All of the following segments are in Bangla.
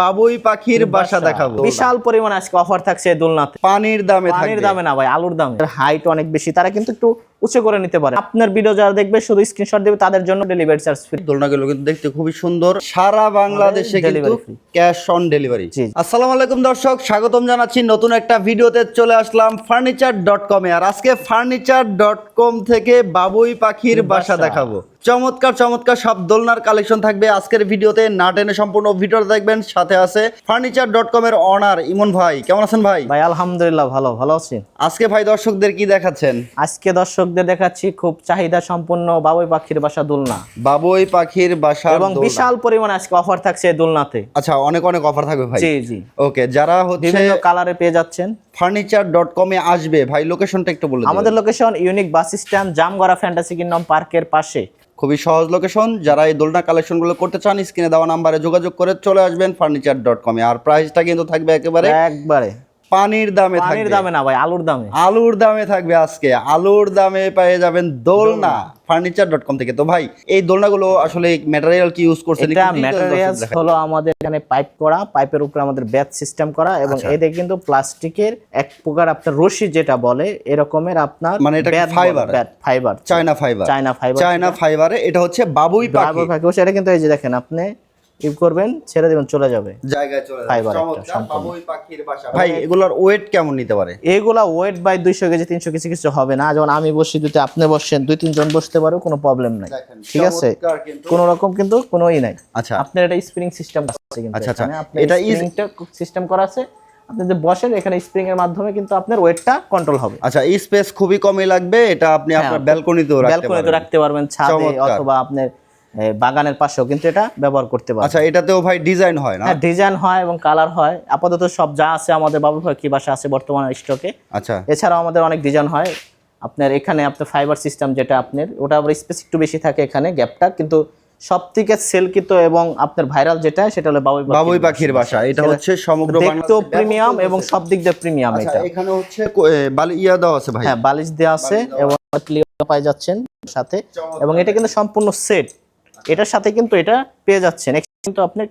বাবুই পাখির বাসা দেখাবো। বিশাল পরিমাণ আজকে অফার থাকছে দোলনাতে। পানির দামে পানির দামে না ভাই আলুর দামে। হাইট অনেক বেশি তারা কিন্তু একটু উঁচু করে নিতে পারে। আপনার ভিডিও যারা দেখবে শুধু স্ক্রিনশট দেবে তাদের জন্য ডেলিভারি চার্জ ফ্রি দোলনাগুলো কিন্তু দেখতে খুবই সুন্দর। সারা বাংলাদেশে কিন্তু ক্যাশ অন ডেলিভারি। আসসালামু আলাইকুম দর্শক স্বাগতম জানাচ্ছি। নতুন একটা ভিডিওতে চলে আসলাম ফার্নিচার ডট কমে আর আজকে ফার্নিচার ডট কম থেকে বাবুই পাখির বাসা। দেখাবো। চমৎকার চমৎকার সব দোলনার কালেকশন থাকবে আজকের ভিডিওতে না টেনে সম্পূর্ণ ভিডিওটা দেখবেন। সাথে আছে ফার্নিচার ডট কম এর অনার ইমন ভাই। কেমন আছেন ভাই? ভাই আলহামদুলিল্লাহ ভালো। ভালো আছি। আজকে ভাই দর্শকদের কি দেখাচ্ছেন? আজকে দর্শকদের দেখাচ্ছি খুব চাহিদা সম্পন্ন বাবুই পাখির বাসা দোলনা। বাবুই পাখির বাসা এবং বিশাল পরিমাণে আজকে অফার থাকছে দোলনাতে। আচ্ছা অনেক অনেক অফার থাকবে ভাই। জি জি। ওকে যারা হচ্ছে বিভিন্ন কালারে পেয়ে যাচ্ছেন। ফার্নিচার ডট কমে আসবে। ভাই লোকেশনটা একটু বলে আমাদের location unique bus stand Jamgora fantasy kingdom পার্কের পাশে। খুবই সহজ লোকেশন যারা এই দোলনা কালেকশনগুলো করতে চান স্ক্রিনে দেওয়া নাম্বারে যোগাযোগ করে চলে আসবেন ফার্নিচার ডট কমে আর প্রাইসটা কিন্তু থাকবে একেবারে একবারে। পানির দামে পানির দামে না ভাই আলুর দামে। আলুর দামে থাকবে আজকে। আলুর দামে পেয়ে যাবেন দোলনা ফার্নিচার ডট কম থেকে। তো ভাই এই দোলনাগুলো আসলে ম্যাটেরিয়াল কি ইউজ করছেন এটা ম্যাটেরিয়ালস হলো আমাদের এখানে পাইপ করা পাইপের উপরে আমাদের ব্যাচ সিস্টেম করা এবং আচ্ছা। এতে কিন্তু প্লাস্টিকের এক প্রকার আপনার রশি যেটা বলে এরকমের আপনার মানে এটা fiber? Fiber China fiber China fiber China ফাইবারে এটা হচ্ছে বাবুই পাখি। ফাইবার ফাইবার সেটা কিন্তু এই যে দেখেন আপনি ইউ করবেন ছেড়ে দেবেন চলে যাবে। জায়গায় চলে পাখির বাসা। ভাই এগুলোর ওয়েট কেমন নিতে পারে? এগুলা ওয়েট বাই দুইশো কেজি তিনশো কেজি কিছু হবে না। যেমন আমি বসি দুটো আপনি বসছেন দুই তিনজন বসতে পারো কোনো প্রবলেম নাই। ঠিক আছে। কোনো রকম কিন্তু কোনো ই নাই। আচ্ছা। আপনার এটা স্প্রিং সিস্টেম আছে কিন্তু আচ্ছা, আচ্ছা। এটা স্প্রিংটা সিস্টেম করা আছে। আপনি যে বসেন এখানে স্প্রিং এর মাধ্যমে কিন্তু আপনার ওয়েটটা কন্ট্রোল হবে। আচ্ছা এই স্পেস খুবই কমই লাগবে। এটা আপনি আপনার ব্যালকনিতেও রাখতে ব্যালকনিতে পারবেন। রাখতে পারবেন ছাদে অথবা আপনার বাগানের পাশেও কিন্তু এটা ব্যবহার করতে পারবেন। আচ্ছা এটাতেও ভাই ডিজাইন হয় না? হ্যাঁ ডিজাইন হয় এবং কালার হয়। আপাতত সব যা আছে আমাদের বাবু ভাই কি বাসা আছে বর্তমানে স্টকে আচ্ছা। এছাড়াও আমাদের অনেক ডিজাইন হয়। আপনার এখানে আপনার ফাইবার সিস্টেম যেটা আপনার ওটা আবার স্পেস একটু বেশি থাকে এখানে গ্যাপটা কিন্তু সব থেকে সেলকিত এবং আপনার ভাইরাল যেটা সেটা হলো বাবুই বাবুই পাখির বাসা। এটা হচ্ছে সমগ্র দেখতেও প্রিমিয়াম এবং সব দিক দিয়ে প্রিমিয়াম আচ্ছা এটা। এখানে হচ্ছে বালি ইয়া দেওয়া আছে ভাই। হ্যাঁ বালিশ দেওয়া আছে এবং ক্লিয়ার পাই যাচ্ছেন সাথে। এবং এটা কিন্তু সম্পূর্ণ সেট এটার সাথে কিন্তু এটা পেয়ে যাচ্ছেন। কিন্তু আপনি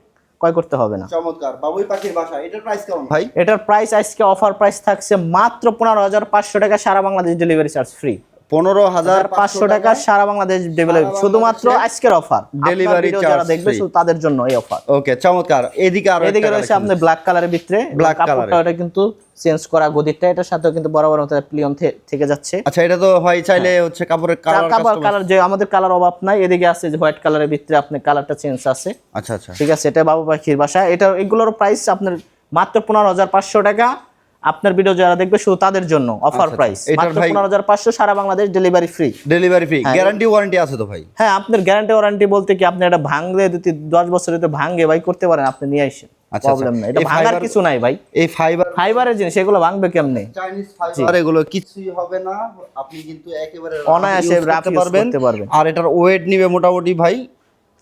ক্রয় করতে হবে না। চমৎকার। বাবুই পাখির বাসা এটার প্রাইস কেমন? ভাই? এটার প্রাইস আজকে অফার প্রাইস থাকছে মাত্র পনেরো হাজার পাঁচশো টাকা সারা বাংলাদেশ ডেলিভারি চার্জ ফ্রি পনেরো হাজার পাঁচশো টাকা সারা বাংলাদেশ ডেলিভারি শুধুমাত্র আজকের অফার Delivery যারা দেখবে তাদের জন্য এই অফার ওকে চমৎকার। এদিকে আরও এদিকে রয়েছে আপনার ব্ল্যাক কালারের ভিতরে। কাপড়টা এটা কিন্তু চেঞ্জ করা গদিরটা এটার সাথেও কিন্তু বরাবর মতো প্লিয়ন থেকে যাচ্ছে। আচ্ছা এটা তো ভাই চাইলে হচ্ছে কাপড়ের কালার কালার কালার যে আমাদের কালার অভাব নাই এদিকে আছে যে হোয়াইট কালারের ভিতরে আপনার কালারটা চেঞ্জ আছে। আচ্ছা আচ্ছা। ঠিক আছে এটা বাবু পাখির বাসা। এটা এগুলোর প্রাইস আপনার মাত্র পনেরো হাজার পাঁচশো টাকা। আপনার ভিডিও যারা দেখবে শুধু তাদের জন্য অফার প্রাইস আচ্ছা, মাত্র ভাই- পনেরো হাজার পাঁচশো সারা Bangladesh delivery free delivery free. Guarantee warranty আছে তো ভাই। হ্যাঁ আপনার গ্যারান্টি ওয়ারেন্টি বলতে কি আপনি এটা ভাঙলে যদি দশ বছর যদি ভাঙে ভাই করতে পারেন আপনি নিয়ে আসেন। আচ্ছা। প্রবলেম নাই। এটা ভাঙার কিছু নাই ভাই। এই ফাইবার ফাইবারের জিনিস এগুলো ভাঙবে কেমনে? চাইনিজ ফাইবার এগুলো কিছুই হবে না। আপনি কিন্তু একেবারে অনায়াসে করতে পারবেন। আর এটার ওয়েট নিবে মোটামুটি ভাই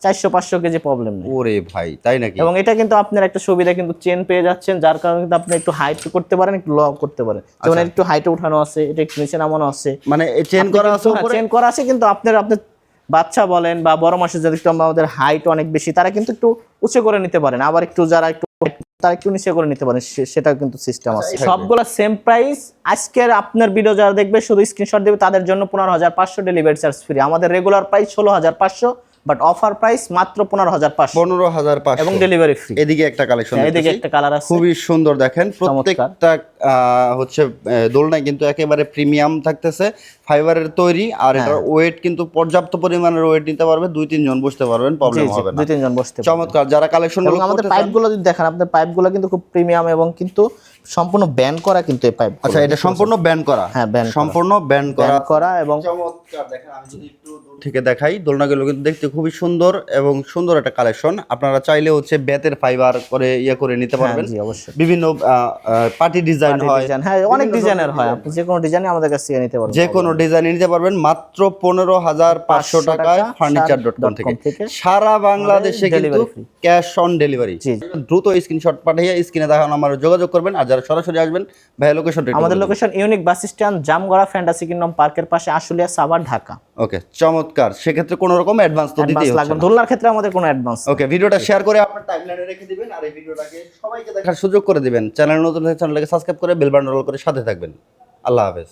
চারশো পাঁচশো কেজি প্রবলেম নেই। ওরে ভাই তাই নাকি? এবং এটা কিন্তু আপনার একটা সুবিধা কিন্তু চেন পেয়ে যাচ্ছেন যার কারণে কিন্তু আপনি একটু হাইট করতে পারেন একটু ল করতে পারেন। যেমন আচ্ছা। একটু হাইটে উঠানো আছে এটা একটু নিচে নামানো আছে। মানে চেন করা আছে চেন করা আছে কিন্তু আপনার আপনার বাচ্চা বলেন বা বড় মাসে যাদের একটু আমাদের হাইট অনেক বেশি তারা কিন্তু একটু উঁচু করে নিতে পারেন। আবার একটু যারা একটু তারা একটু নিচে করে নিতে পারেন সেটাও কিন্তু সিস্টেম আছে। আচ্ছা, সবগুলো সেম প্রাইস আজকের আপনার ভিডিও যারা দেখবে শুধু স্ক্রিনশট দেবে তাদের জন্য পনেরো হাজার পাঁচশো ডেলিভারি চার্জ ফ্রি আমাদের রেগুলার প্রাইস ষোলো হাজার পাঁচশো। বাট অফার প্রাইস মাত্র পনেরো হাজার পাঁচশো। পনেরো হাজার পাঁচশো। এবং ডেলিভারি ফ্রি এদিকে একটা কালেকশন এদিকে একটা কালার আছে। খুবই সুন্দর দেখেন। প্রত্যেকটা হচ্ছে দোলনায় কিন্তু একেবারে প্রিমিয়াম থাকতেছে। ফাইবারের তৈরি আর হ্যাঁ। এটার ওয়েট কিন্তু পর্যাপ্ত পরিমাণের ওয়েট নিতে পারবে। দুই তিনজন বসতে পারবেন প্রবলেম হবে না। দুই তিনজন বসতে চমৎকার। যারা কালেকশন আমাদের পাইপগুলো যদি দেখেন আপনার পাইপগুলো কিন্তু খুব প্রিমিয়াম এবং কিন্তু সম্পূর্ণ ব্যান করা কিন্তু এই পাইপ আচ্ছা এটা সম্পূর্ণ ব্যান করা? হ্যাঁ, করা। সম্পূর্ণ ব্যান করা। করা এবং চমৎকার দেখেন আমি যদি একটু দূর থেকে দেখাই দোলনাগুলো কিন্তু দেখতে খুবই সুন্দর এবং সুন্দর একটা কালেকশন আপনারা চাইলে হচ্ছে বেতের ফাইবার করে ইয়ে করে নিতে হ্যাঁ, পারবেন। অবশ্যই। বিভিন্ন পার্টি ডিজাইন হয়। হ্যাঁ অনেক ডিজাইনের হয়। আপনি যে কোনো ডিজাইনে আমাদের কাছ থেকে নিতে পারবেন। যে কোনো ডিজাইন নিতে পারবেন। মাত্র পনেরো হাজার পাঁচশো টাকায় টাকা ফার্নিচার ডট কম থেকে। সারা বাংলাদেশে কিন্তু ক্যাশ অন ডেলিভারি। দ্রুত স্ক্রিনশট পাঠিয়ে স্ক্রিনে দেখানো আমার যোগাযোগ করবেন। আর যারা সরাসরি আসবেন ভাইয়া লোকেশন আমাদের location unique bus stand Jamgora fantasy kingdom পার্কের পাশে আশুলিয়া সাভার ঢাকা। ওকে চমৎকার। সেক্ষেত্রে কোনো রকম অ্যাডভান্স তো দিতেই লাগবে দোলনার ক্ষেত্রে আমাদের কোনো অ্যাডভান্স ওকে ভিডিওটা শেয়ার করে আপনার টাইমলাইনে রেখে দিবেন আর এই ভিডিওটাকে সবাইকে দেখার সুযোগ করে দিবেন। চ্যানেল নতুন চ্যানেলটাকে সাবস্ক্রাইব করে বেল বাটন রোল করে সাথে থাকবেন। আল্লাহ হাফেজ।